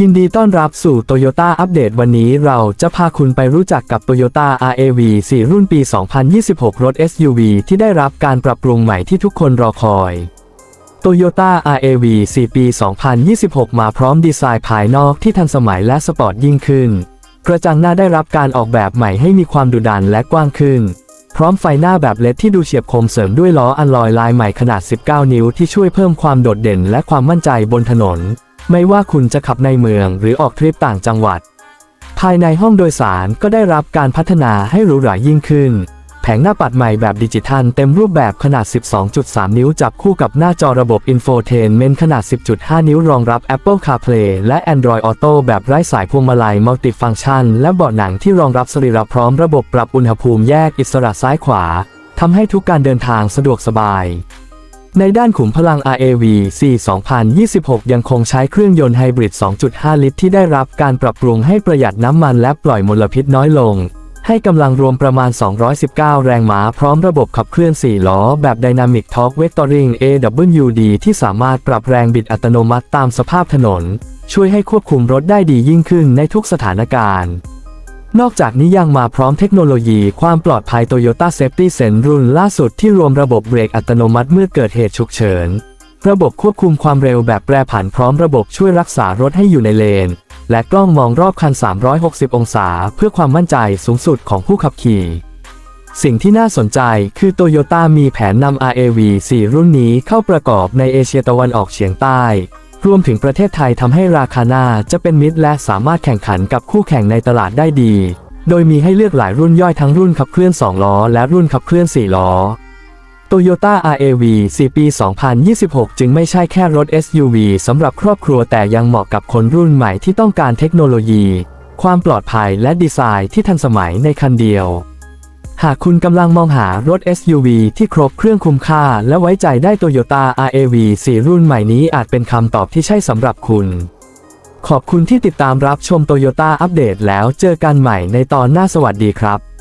ยินดีต้อนรับสู่ Toyota อัปเดตวันนี้เราจะพาคุณไปรู้จักกับ Toyota RAV 4 รุ่นปี 2026 รถ SUV ที่ได้รับการปรับปรุงใหม่ที่ทุกคนรอคอย Toyota RAV 4 ปี 2026 มาพร้อมดีไซน์ภายนอกที่ทันสมัยและสปอร์ตยิ่งขึ้น กระจังหน้าได้รับการออกแบบใหม่ให้มีความดุดันและกว้างขึ้น พร้อมไฟหน้าแบบเลดที่ดูเฉียบคมเสริมด้วยล้ออัลลอยลายใหม่ขนาด 19 นิ้วที่ช่วยเพิ่มความโดดเด่นและความมั่นใจบนถนน ไม่ว่าคุณจะขับในเมืองหรือออกทริปต่างจังหวัด ภายในห้องโดยสารก็ได้รับการพัฒนาให้หรูหรายิ่งขึ้น แผงหน้าปัดใหม่แบบดิจิทัลเต็มรูปแบบขนาด 12.3 นิ้วจับคู่กับหน้าจอระบบ Infotainment ขนาด 10.5 นิ้วรองรับ Apple CarPlay และ Android Auto แบบไร้สายพวงมาลัยมัลติฟัง c t ชัน และเบาะหนังที่รองรับสรีระพร้อมระบบปรับอุณหภูมิแยกอิสระซ้ายขวาทำให้ทุกการเดินทางสะดวกสบาย ในด้านขุมพลัง RAV 4 2026 ยังคงใช้เครื่องยนต์ไฮบริด 2.5 ลิตรที่ได้รับการปรับปรุงให้ประหยัดน้ำมันและปล่อยมลพิษน้อยลง ให้กำลังรวมประมาณ 219 แรงม้าพร้อมระบบขับเคลื่อน 4 ล้อ แบบ Dynamic Torque Vectoring AWD ที่สามารถปรับแรงบิดอัตโนมัติตามสภาพถนน ช่วยให้ควบคุมรถได้ดียิ่งขึ้นในทุกสถานการณ์ นอกจากนี้ยังมาพร้อมเทคโนโลยีความปลอดภัย Toyota Safety Sense รุ่นล่าสุดที่รวมระบบเบรกอัตโนมัติเมื่อเกิดเหตุฉุกเฉิน ระบบควบคุมความเร็วแบบแปรผันพร้อมระบบช่วยรักษารถให้อยู่ในเลน และกล้องมองรอบคัน 360 องศา เพื่อความมั่นใจสูงสุดของผู้ขับขี่ สิ่งที่น่าสนใจคือ Toyota มีแผนนำ RAV 4 รุ่นนี้เข้าประกอบในเอเชียตะวันออกเฉียงใต้ รวมถึงประเทศไทยทำให้ราคาหน้าจะเป็นมิตรและสามารถแข่งขันกับคู่แข่งในตลาดได้ดี โดยมีให้เลือกหลายรุ่นย่อยทั้งรุ่นขับเคลื่อน 2 ล้อ และรุ่นขับเคลื่อน 4 ล้อ Toyota RAV 4 ปี 2026 จึงไม่ใช่แค่รถ SUV สำหรับครอบครัวแต่ยังเหมาะกับคนรุ่นใหม่ที่ต้องการเทคโนโลยี ความปลอดภัยและดีไซน์ที่ทันสมัยในคันเดียว หากคุณกำลังมองหารถ SUV ที่ครบเครื่องคุ้มค่า และไว้ใจได้ Toyota RAV 4 รุ่นใหม่นี้อาจเป็นคำตอบที่ใช่สำหรับคุณ ขอบคุณที่ติดตามรับชม Toyota อัปเดตแล้วเจอกันใหม่ในตอนหน้าสวัสดีครับ